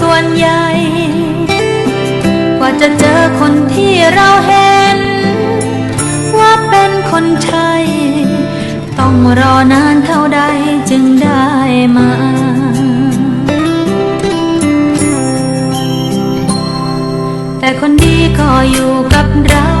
ส่วนใหญ่ กว่าจะเจอคนที่เราเห็น ว่าเป็นคนใช่ต้องรอนานเท่าใดจึงได้มาแต่คนดีก็อยู่กับเรา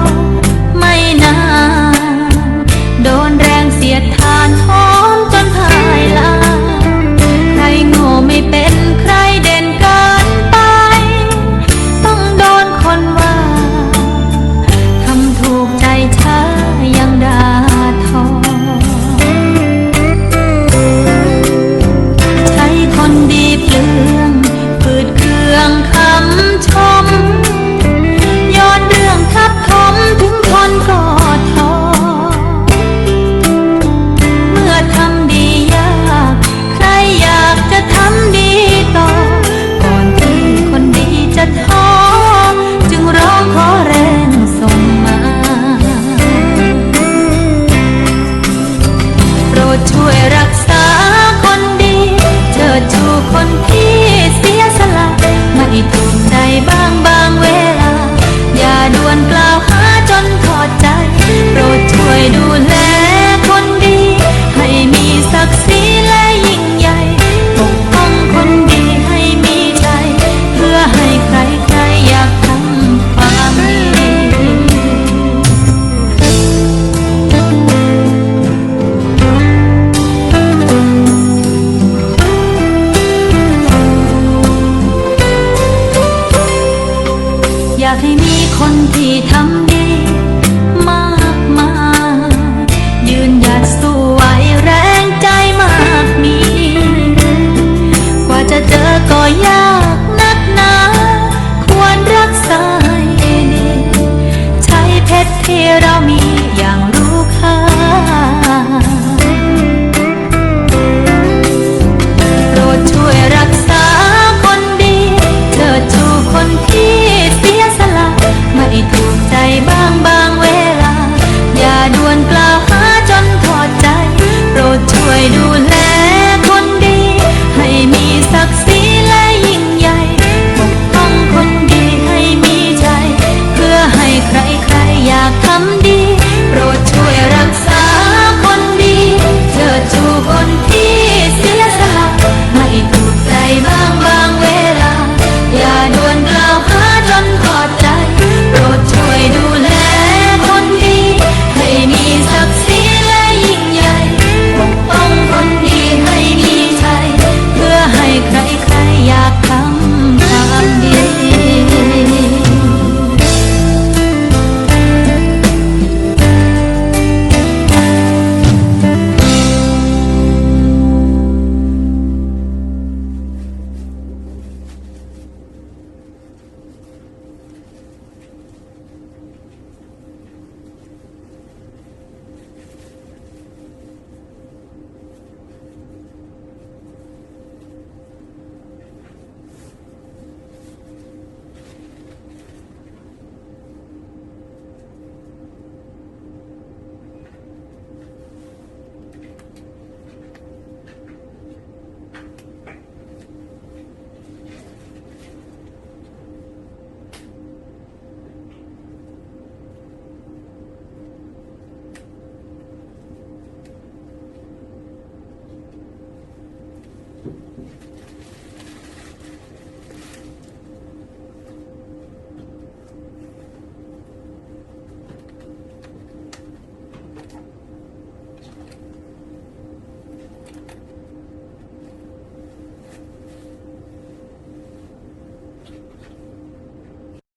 棒棒。 คนที่ทำดีมากมายยืนยัดสู้ไหวแรงใจมากมี กว่าจะเจอก็ยากนักหนา ควรรักษาใช้เพชรที่เรามี